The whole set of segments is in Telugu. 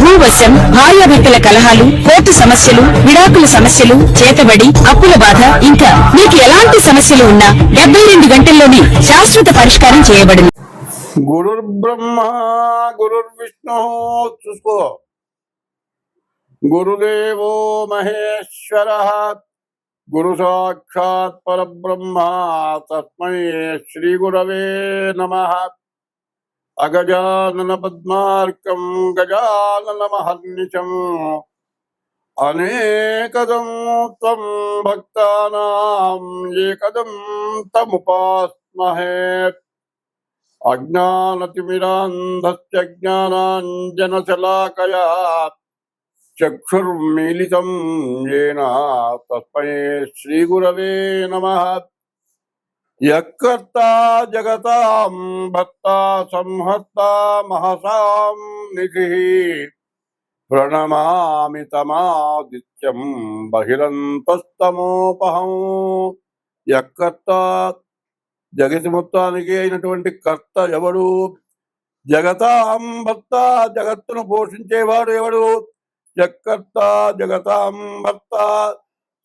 భూవశం భార్యాభర్తల కలహాలు కోర్టు సమస్యలు విడాకుల సమస్యలు చేతబడి అప్పుల బాధ ఇంకా మీకు ఎలాంటి సమస్యలు ఉన్నా డెబ్బై రెండు గంటల్లోనే శాశ్వత పరిష్కారం చేయబడింది. గురుర్ బ్రహ్మ గురుర్ విష్ణు చూసుకో. గురుదేవో మహేశ్వర. గురు సాక్షాత్ పరబ్రహ్మ తస్మై శ్రీ గురవే నమ. अगजानन पद्मार्कं गजाननमहर्निशम्। अनेकदं त्वं भक्तानां एकदं तमुपास्महे। अज्ञानतिमिरान्धस्य ज्ञानाञ्जनशलाकया चक्षुर्मीलितं येन तस्मै श्रीगुरवे नमः। యకర్త జగతాం భక్త సంహర్త మహసాం నిధి ప్రణమామి తమాదిత్యం బహిరంతస్తమోపహం యక్కర్తా జగతి మొత్తానికి అయినటువంటి కర్త ఎవడు? జగతాం భర్త జగత్తును పోషించేవాడు ఎవడు? జక్కర్త జగతాం భర్త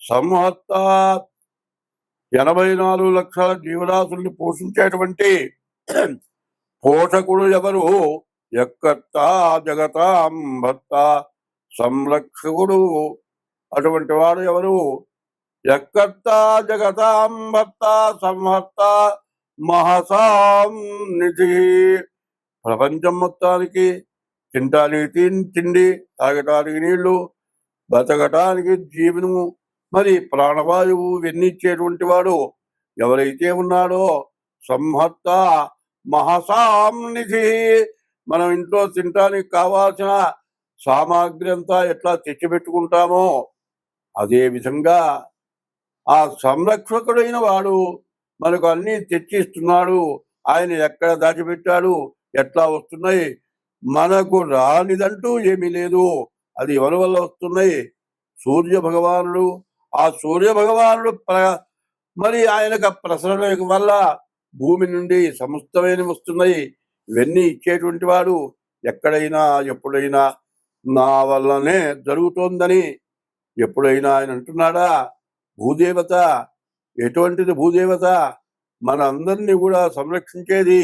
సంహర్త ఎనభై నాలుగు లక్షల జీవరాశుల్ని పోషించేటువంటి పోషకుడు ఎవరు? ఎక్కత్త జగతాం భర్త సంరక్షకుడు అటువంటి వాడు ఎవరు? ఎక్కత్త జగతాం భర్త సంహర్త మహసాం నిధి. ప్రపంచం మొత్తానికి తింటానికి తిండి తాగటానికి నీళ్ళు బతకటానికి జీవనము మరి ప్రాణవాయువు వెన్నిచ్చేటువంటి వాడు ఎవరైతే ఉన్నాడో సంహత్త మహసాంనిధి మనం ఇంట్లో తినటానికి కావాల్సిన సామాగ్రి అంతా ఎట్లా తెచ్చిపెట్టుకుంటామో అదే విధంగా ఆ సంరక్షకుడైన వాడు మనకు అన్ని తెచ్చిస్తున్నాడు. ఆయన ఎక్కడ దాచిపెట్టాడు? ఎట్లా వస్తున్నాయి? మనకు రానిదంటూ ఏమీ లేదు. అది ఎవరి వల్ల వస్తున్నాయి? సూర్య భగవానుడు ఆ సూర్య భగవానుడు ప్ర- మరి ఆయనకు ప్రసరణ వల్ల భూమి నుండి సమస్తమైన వస్తున్నాయి. ఇవన్నీ ఇచ్చేటువంటి వాడు ఎక్కడైనా ఎప్పుడైనా నా వల్లనే జరుగుతోందని ఎప్పుడైనా ఆయన అంటున్నాడా? భూదేవత ఎటువంటిది భూదేవత? మన అందరినీ కూడా సంరక్షించేది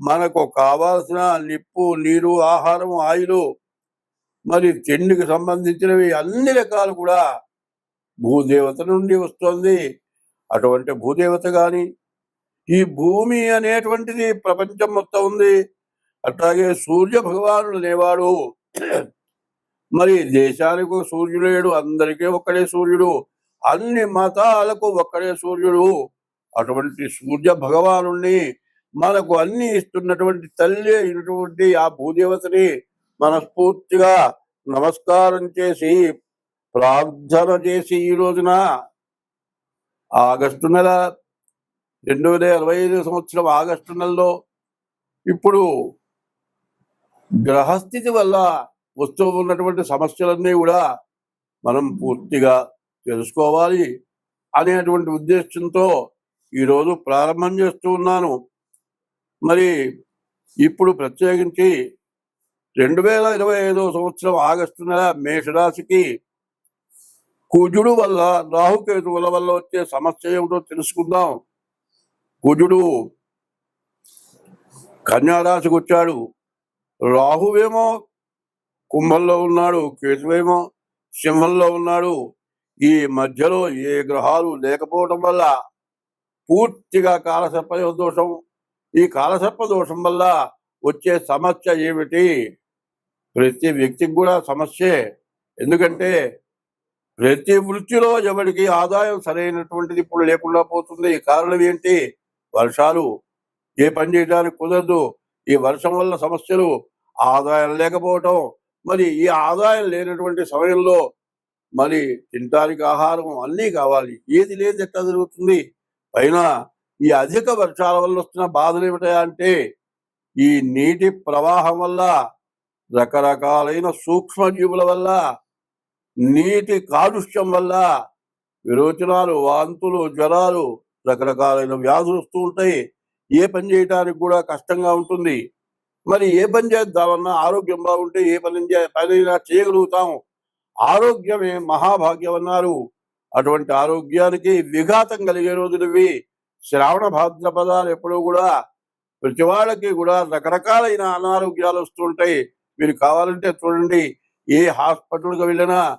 మనకు కావాల్సిన నిప్పు నీరు ఆహారం ఆయిలు మరి తిండికి సంబంధించినవి అన్ని రకాలు కూడా భూదేవత నుండి వస్తుంది. అటువంటి భూదేవత కానీ ఈ భూమి అనేటువంటిది ప్రపంచం మొత్తం ఉంది. అట్లాగే సూర్య భగవానుడు అనేవాడు. మరి దేశానికి ఒక సూర్యుడు లేడు అందరికీ ఒక్కడే సూర్యుడు అన్ని మతాలకు ఒక్కడే సూర్యుడు. అటువంటి సూర్య భగవాను మనకు అన్ని ఇస్తున్నటువంటి తల్లి అయినటువంటి ఆ భూదేవతని మనస్ఫూర్తిగా నమస్కారం చేసి ప్రార్థన చేసి ఈ రోజున ఆగస్టు నెల రెండు వేల ఇరవై ఐదు సంవత్సరం ఆగస్టు నెలలో ఇప్పుడు గ్రహస్థితి వల్ల వస్తూ ఉన్నటువంటి సమస్యలన్నీ కూడా మనం పూర్తిగా తెలుసుకోవాలి అనేటువంటి ఉద్దేశంతో ఈరోజు ప్రారంభం చేస్తూ ఉన్నాను. మరి ఇప్పుడు ప్రత్యేకించి రెండు వేల ఇరవై ఐదో సంవత్సరం ఆగస్టు నెల మేషరాశికి కుజుడు వల్ల రాహుకేతువుల వల్ల వచ్చే సమస్య ఏమిటో తెలుసుకుందాం. కుజుడు కన్యారాశికి వచ్చాడు. రాహువేమో కుంభంలో ఉన్నాడు కేతువేమో సింహంలో ఉన్నాడు. ఈ మధ్యలో ఏ గ్రహాలు లేకపోవడం వల్ల పూర్తిగా కాలసర్ప దోషం ఈ కాలసర్ప దోషం వల్ల వచ్చే సమస్య ఏమిటి? ప్రతి వ్యక్తికి కూడా సమస్యే. ఎందుకంటే ప్రతి వృత్తిలో ఎవరికి ఆదాయం సరైనటువంటిది ఇప్పుడు లేకుండా పోతుంది. కారణం ఏంటి? వర్షాలు. ఏ పని చేయడానికి కుదరదు. ఈ వర్షం వల్ల సమస్యలు. ఆదాయం లేకపోవటం. మరి ఈ ఆదాయం లేనటువంటి సమయంలో మరి తినడానికి ఆహారం అన్నీ కావాలి. ఏది లేదు ఎట్లా జరుగుతుంది? పైన ఈ అధిక వర్షాల వల్ల వస్తున్న బాధలు ఏమిటా అంటే ఈ నీటి ప్రవాహం వల్ల రకరకాలైన సూక్ష్మజీవుల వల్ల నీటి కాలుష్యం వల్ల విరోచనాలు వాంతులు జ్వరాలు రకరకాలైన వ్యాధులు వస్తూ ఉంటాయి. ఏ పని చేయడానికి కూడా కష్టంగా ఉంటుంది. మరి ఏ పని చేద్దామన్నా ఆరోగ్యం బాగుంటే ఏ పని పనైనా చేయగలుగుతాం ఆరోగ్యమే మహాభాగ్యం అన్నారు. అటువంటి ఆరోగ్యానికి విఘాతం కలిగే రోజులు ఇవి. శ్రావణ భాద్రపదాలు ఎప్పుడూ కూడా ప్రతి వాళ్ళకి కూడా రకరకాలైన అనారోగ్యాలు వస్తుంటాయి మీరు కావాలంటే చూడండి ఏ హాస్పిటల్కి వెళ్ళినా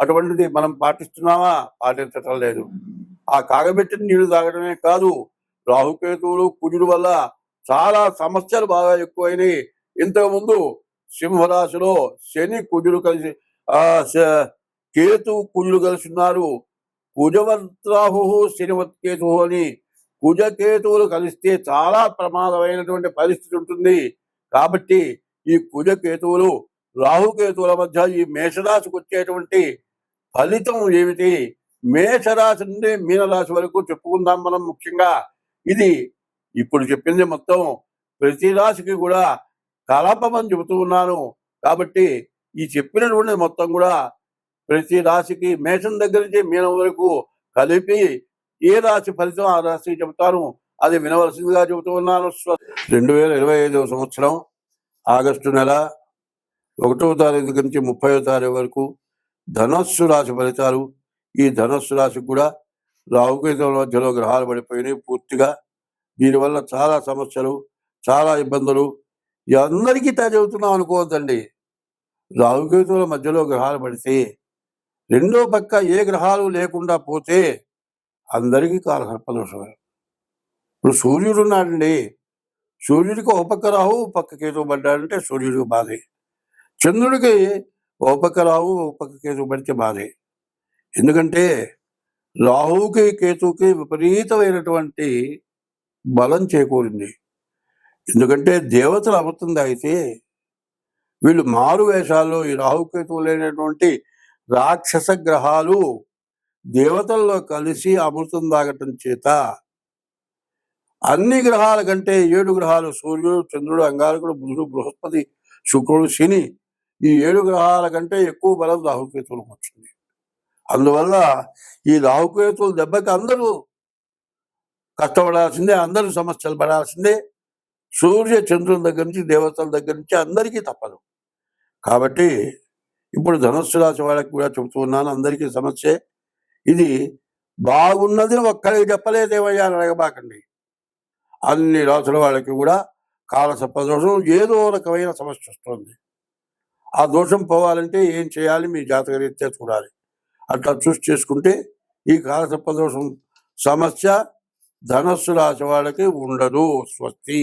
అటువంటిది మనం పాటిస్తున్నామా? పాటించటం లేదు. ఆ కాగబెట్టిన నీళ్ళు తాగడమే కాదు రాహుకేతువులు కుజుడు వల్ల చాలా సమస్యలు బాగా ఎక్కువైనాయి. ఇంతకుముందు సింహరాశిలో శని కుజుడు కలిసి ఆ కేతు కుజుడు కలిసి ఉన్నారు కుజవత్రాహు శనివత్ కేతు అని కుజకేతువులు కలిస్తే చాలా ప్రమాదమైనటువంటి పరిస్థితి ఉంటుంది. కాబట్టి ఈ కుజకేతువులు రాహుకేతువుల మధ్య ఈ మేషరాశికి వచ్చేటువంటి ఫలితం ఏమిటి? మేషరాశి నుండి మీనరాశి వరకు చెప్పుకుందాం మనం ముఖ్యంగా. ఇది ఇప్పుడు చెప్పింది మొత్తం ప్రతి రాశికి కూడా కలపమని చెబుతూ ఉన్నాను. కాబట్టి ఈ చెప్పినటువంటి మొత్తం కూడా ప్రతి రాశికి మేషం దగ్గర నుంచి మీనం వరకు కలిపి ఏ రాశి ఫలితం ఆ రాశికి చెబుతాను అది వినవలసిందిగా చెబుతూ ఉన్నాను. రెండు వేల ఇరవై ఐదవ సంవత్సరం ఆగస్టు నెల ఒకటో తారీఖు నుంచి ముప్పై తారీఖు వరకు ధనస్సు రాశి ఫలితాలు ఈ ధనస్సు రాశికి కూడా రాహుకేతుల మధ్యలో గ్రహాలు పడిపోయినాయి పూర్తిగా. దీనివల్ల చాలా సమస్యలు చాలా ఇబ్బందులు. అందరికీ ఇట్లా చెబుతున్నాం అనుకోవద్దండి. రాహుకేతువుల మధ్యలో గ్రహాలు పడితే రెండో పక్క ఏ గ్రహాలు లేకుండా పోతే అందరికీ కాలసర్పదోషమే ఇప్పుడు సూర్యుడు ఉన్నాడండి. సూర్యుడికి ఒక పక్క రాహు పక్క కేతువు పడ్డాడంటే సూర్యుడికి బాధే చంద్రుడికి ఓ పక్క రాహు ఓ పక్క కేతు పడితే బాధే. ఎందుకంటే రాహువుకి కేతుకి విపరీతమైనటువంటి బలం చేకూరింది. ఎందుకంటే దేవతలు అమృతం అయితే వీళ్ళు మారు వేషాల్లో ఈ రాహుకేతువులు లేనటువంటి రాక్షస గ్రహాలు దేవతల్లో కలిసి అమృతం తాగటం చేత అన్ని గ్రహాల కంటే ఏడు గ్రహాలు సూర్యుడు చంద్రుడు అంగారకుడు బుధుడు బృహస్పతి శుక్రుడు శని ఈ ఏడు గ్రహాల కంటే ఎక్కువ బలం రాహుకేతువులకు వచ్చింది. అందువల్ల ఈ రాహుకేతువుల దెబ్బకి అందరూ కష్టపడాల్సిందే అందరూ సమస్యలు పడాల్సిందే. సూర్య చంద్రుని దగ్గర నుంచి దేవతల దగ్గర నుంచి అందరికీ తప్పదు. కాబట్టి ఇప్పుడు ధనుస్సు రాశి వాళ్ళకి కూడా చెబుతూ ఉన్నాను అందరికీ సమస్యే. ఇది బాగున్నది ఒక్కరికి చెప్పలేదేమయ్యా అని అడగబాకండి. అన్ని రాసుల వాళ్ళకి కూడా కాలసర్ప దోషం ఏదో రకమైన సమస్య వస్తుంది. ఆ దోషం పోవాలంటే ఏం చేయాలి? మీ జాతక రీత్యా చూడాలి. అట్లా చూసి చేసుకుంటే ఈ కాలసర్ప దోషం సమస్య ధనస్సు రాశి వాళ్ళకి ఉండదు. స్వస్తి.